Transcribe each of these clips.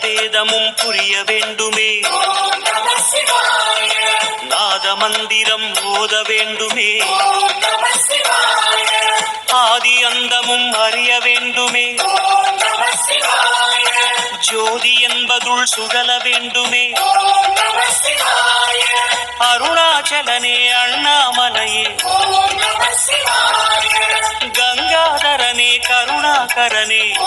வேதமும் புரிய வேண்டுமே. நாத மந்திரம் ஓத வேண்டுமே. ஆதி அந்தமும் அறிய வேண்டுமே. ஜோதி என்பதுள் சுழல வேண்டுமே. அருணாச்சலனே அண்ணாமலையே. கங்காதரனே கருணாகரனே.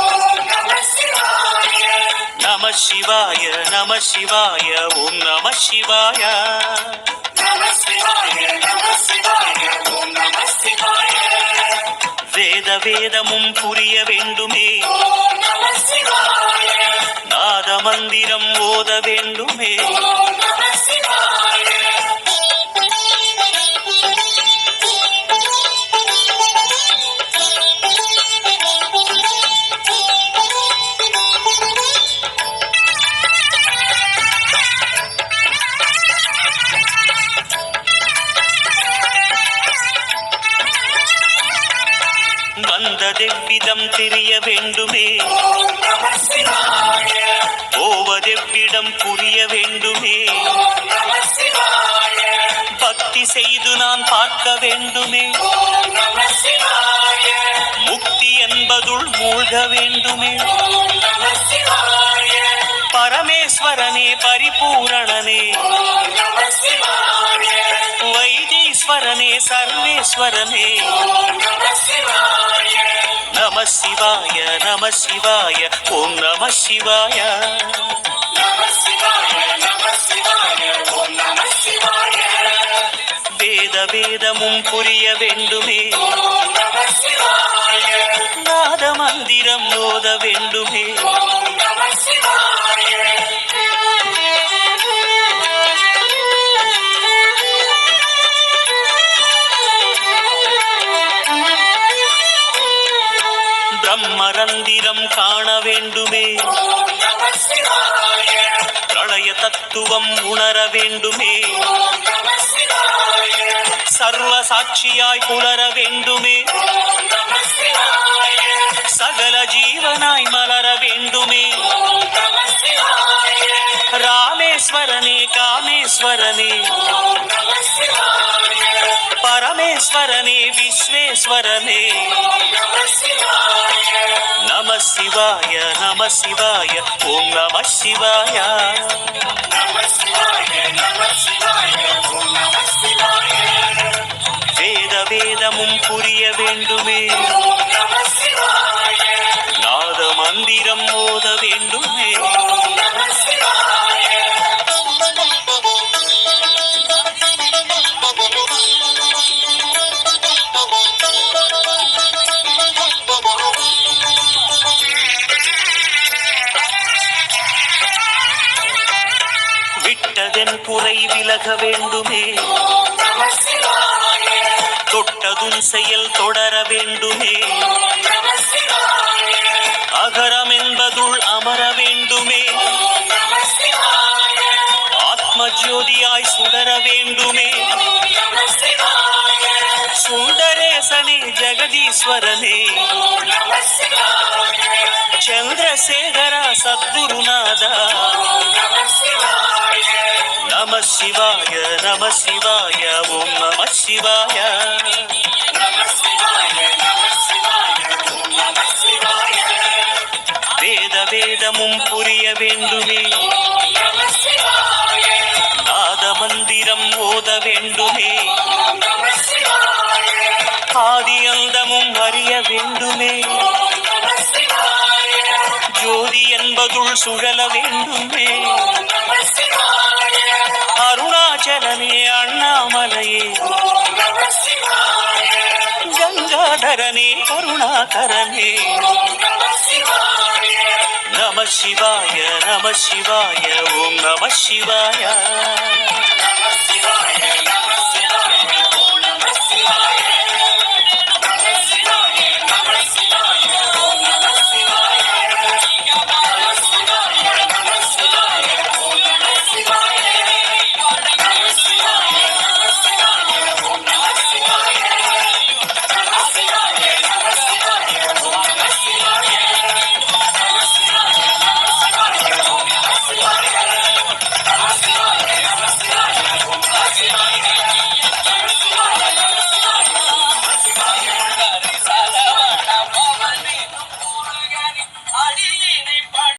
நம சிவாய நம சிவாய ஓம் நம சிவாய. நம சிவாய வேதமும் புரிய வேண்டுமே. நாத மந்திரம் ஓத வேண்டுமே. வந்ததெவ்விதம் தெரிய வேண்டுமே. போவதெவ்விடம் புரிய வேண்டுமே. பக்தி செய்து நான் பார்க்க வேண்டுமே. முக்தி என்பதுள் மூழ்க வேண்டுமே. பரமேஸ்வரனே பரிபூரணனே வைத்தீஸ்வரனே சர்வேஸ்வரனே நம சிவாய நம சிவாய ஓம் நம சிவாய வேத வேதமும் புரிய வேண்டுமே நாத மந்திரம் ஓத வேண்டுமே வேண்டுமே. பிரளய தத்துவம் உணர வேண்டுமே. சர்வ சாட்சியாய் புலர வேண்டுமே. சகல ஜீவனாய் மலர வேண்டுமே. ராமேஸ்வரனே காமேஸ்வரனே. பரமேஸ்வரனே விஸ்வேஸ்வரனே நம சிவாய நம சிவாய ஓம் நம சிவாய வேத வேதமும் புரிய வேண்டுமே விட்டதென் குறை விலக வேண்டுமே தொட்டதும் செயல் தொடர வேண்டுமே அகரம் என்பதுள் அமர வேண்டுமே ஆத்ம ஜோதியாய் சுடர வேண்டுமே சுந்தரேசனே ஜெகதீஸ்வரனே ಚಂದ್ರಶೇಖರ ಸದ್ಗುರುನಾಥ நம சிவாய நம சிவாய ஓம் நம சிவாய. வேத வேதமும் புரிய வேண்டுமே. நாத மந்திரம் ஓத வேண்டுமே. ஆதி அந்தமும் அறிய வேண்டுமே. ஜோதி என்பதுள் சுழல வேண்டுமே. அருணாச்சலனே அண்ணாமலையே. கங்காதரனே கருணாகரனே. நம சிவாய நம சிவாய ஓம் நம சிவாய.